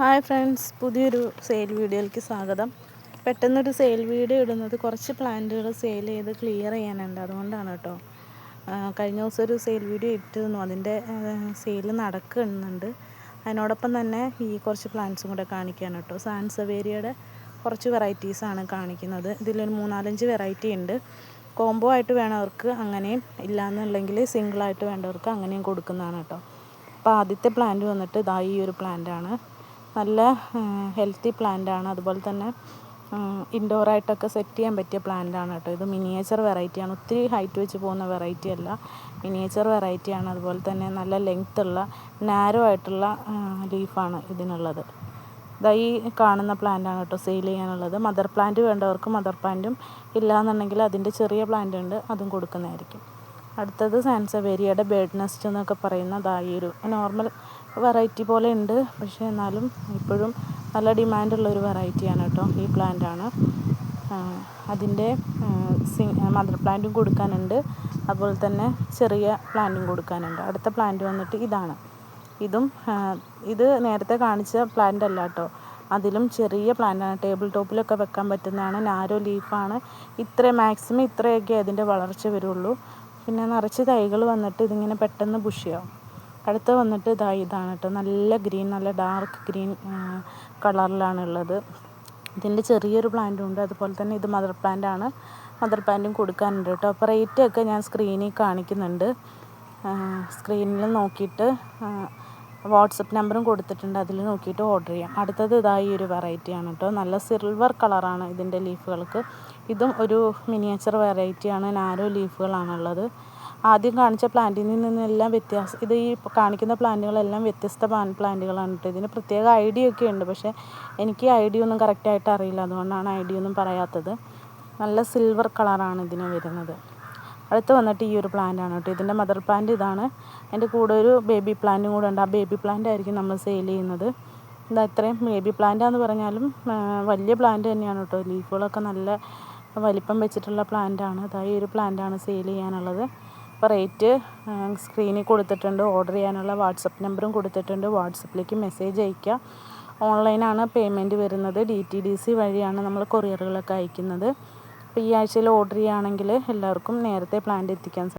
Hi friends പുതിയൊരു sale വീഡിയോയിലേക്ക് സ്വാഗതം. പെട്ടെന്നൊരു സെയിൽ വീഡിയോ ഇടുന്നത് കുറച്ച് പ്ലാന്റുകൾ സെയിൽ ചെയ്ത് ക്ലിയർ ചെയ്യാനുണ്ട്. അതുകൊണ്ടാണ് കേട്ടോ. കഴിഞ്ഞ ദിവസം ഒരു സെയിൽ വീഡിയോ ഇട്ടിരുന്നു. അതിന്റെ സെയിൽ നടക്കുന്നുണ്ട്. അതിനോടൊപ്പം തന്നെ ഈ കുറച്ച് പ്ലാന്റ്സും കൂടെ കാണിക്കാൻ കേട്ടോ. സാൻസവേരിയയുടെ കുറച്ച് വെറൈറ്റീസാണ് കാണിക്കുന്നത്. ഇതിലൊരു മൂന്നാലഞ്ച് വെറൈറ്റി ഉണ്ട്. കോംബോ ആയിട്ട് വേണവർക്ക് അങ്ങനെയും ഇല്ലയെന്നുണ്ടെങ്കിൽ സിംഗിളായിട്ട് വേണ്ടവർക്ക് അങ്ങനെയും കൊടുക്കുന്നതാണ് കേട്ടോ. അപ്പോൾ ആദ്യത്തെ പ്ലാന്റ് വന്നിട്ട് ഇതാ ഈ ഒരു പ്ലാന്റാണ്. നല്ല ഹെൽത്തി പ്ലാന്റാണ് അതുപോലെ തന്നെ ഇൻഡോറായിട്ടൊക്കെ സെറ്റ് ചെയ്യാൻ പറ്റിയ പ്ലാന്റാണ് കേട്ടോ. ഇത് മിനിയേച്ചർ വെറൈറ്റിയാണ് ഒത്തിരി ഹൈറ്റ് വെച്ച് പോകുന്ന വെറൈറ്റി അല്ല. മിനിയേച്ചർ വെറൈറ്റിയാണ് അതുപോലെ തന്നെ നല്ല ലെങ്ത് ഉള്ള നാരോ ആയിട്ടുള്ള ലീഫാണ് ഇതിനുള്ളത്. ഇതാ ഈ കാണുന്ന പ്ലാന്റാണ് കേട്ടോ സെയിൽ ചെയ്യാനുള്ളത്. മദർ പ്ലാന്റ് വേണ്ടവർക്ക് മദർ പ്ലാന്റും ഇല്ലയെന്നുണ്ടെങ്കിൽ അതിന്റെ ചെറിയ പ്ലാന്റ് ഉണ്ട്. അതും കൊടുക്കുന്നതായിരിക്കും. അടുത്തത് സാൻസവേരിയയുടെ ബേഡ് നെസ്റ്റ് എന്നൊക്കെ പറയുന്ന ഈ ഒരു നോർമൽ വെറൈറ്റി പോലെ ഉണ്ട്. പക്ഷേ എന്നാലും ഇപ്പോഴും നല്ല ഡിമാൻഡുള്ള ഒരു വെറൈറ്റിയാണ് കേട്ടോ ഈ പ്ലാന്റാണ് അതിന്റെ മദർ പ്ലാന്റും കൊടുക്കാനുണ്ട്. അതുപോലെ തന്നെ ചെറിയ പ്ലാന്റും കൊടുക്കാനുണ്ട്. അടുത്ത പ്ലാന്റ് വന്നിട്ട് ഇതാണ്. ഇതും ഇത് നേരത്തെ കാണിച്ച പ്ലാന്റ് അല്ല കേട്ടോ. അതിലും ചെറിയ പ്ലാന്റാണ് ടേബിൾ ടോപ്പിലൊക്കെ വെക്കാൻ പറ്റുന്നതാണ്. നാരോ ലീഫാണ് ഇത്ര മാക്സിമം ഇത്രയൊക്കെ അതിന്റെ വളർച്ച വരുള്ളൂ. പിന്നെ നിറച്ച് തൈകൾ വന്നിട്ട് ഇതിങ്ങനെ പെട്ടെന്ന് ബുഷിയാവും അടുത്ത വന്നിട്ട് ഇതാ ഇതാണ് കേട്ടോ. നല്ല ഗ്രീൻ നല്ല ഡാർക്ക് ഗ്രീൻ കളറിലാണ് ഉള്ളത് ഇതിന്റെ ചെറിയൊരു പ്ലാന്റും ഉണ്ട്. അതുപോലെ തന്നെ ഇത് മദർ പ്ലാന്റ് ആണ്. മദർ പ്ലാന്റും കൊടുക്കാനുണ്ട് കേട്ടോ. അപ്പോൾ റേറ്റ് ഒക്കെ ഞാൻ സ്ക്രീനിൽ കാണിക്കുന്നുണ്ട്. സ്ക്രീനിൽ നോക്കിയിട്ട് വാട്സപ്പ് നമ്പറും കൊടുത്തിട്ടുണ്ട്. അതിൽ നോക്കിയിട്ട് ഓർഡർ ചെയ്യാം. അടുത്തത് ഇതായി ഒരു വെറൈറ്റിയാണ് കേട്ടോ. നല്ല സിൽവർ കളറാണ് ഇതിന്റെ ലീഫുകൾക്ക് ഇതും ഒരു മിനിയേച്ചർ വെറൈറ്റിയാണ് നാരോ ലീഫുകളാണുള്ളത് ആദ്യം കാണിച്ച പ്ലാന്റിൽ നിന്നെല്ലാം വ്യത്യാസം ഇത് ഈ കാണിക്കുന്ന പ്ലാന്റുകളെല്ലാം വ്യത്യസ്ത പ്ലാന്റുകളാണ് കേട്ടോ. ഇതിന് പ്രത്യേക ഐഡിയ ഒക്കെ ഉണ്ട് പക്ഷേ എനിക്ക് ഐഡിയ ഒന്നും കറക്റ്റായിട്ട് അറിയില്ല. അതുകൊണ്ടാണ് ഐഡിയ ഒന്നും പറയാത്തത്. നല്ല സിൽവർ കളറാണ് ഇതിന് വരുന്നത്. അടുത്ത് വന്നിട്ട് ഈ ഒരു പ്ലാന്റ് ആണ് കേട്ടോ. ഇതിന്റെ മദർ പ്ലാന്റ് ഇതാണ്. എന്റെ കൂടെ ഒരു ബേബി പ്ലാന്റും കൂടെ ഉണ്ട്. ആ ബേബി പ്ലാന്റ് ആയിരിക്കും നമ്മൾ സെയിൽ ചെയ്യുന്നത്. ഇതാ ഇത്രയും ബേബി പ്ലാന്റാന്ന് പറഞ്ഞാലും വലിയ പ്ലാന്റ് തന്നെയാണ് കേട്ടോ. ലീഫുകളൊക്കെ നല്ല വലിപ്പം വെച്ചിട്ടുള്ള പ്ലാന്റ് ആണ്. അതാ ഈ ഒരു പ്ലാന്റ് ആണ് സെയിൽ ചെയ്യാനുള്ളത്. അപ്പോൾ റേറ്റ് സ്ക്രീനിൽ കൊടുത്തിട്ടുണ്ട്. ഓർഡർ ചെയ്യാനുള്ള വാട്സപ്പ് നമ്പറും കൊടുത്തിട്ടുണ്ട്. വാട്സപ്പിലേക്ക് മെസ്സേജ് അയയ്ക്കുക. ഓൺലൈനാണ് പേയ്മെന്റ് വരുന്നത്. ഡി ടി ഡി സി വഴിയാണ് നമ്മൾ കൊറിയറുകളൊക്കെ അയക്കുന്നത്. അപ്പോൾ ഈ ആഴ്ചയിൽ ഓർഡർ ചെയ്യുകയാണെങ്കിൽ എല്ലാവർക്കും നേരത്തെ പ്ലാന്റ് എത്തിക്കാൻ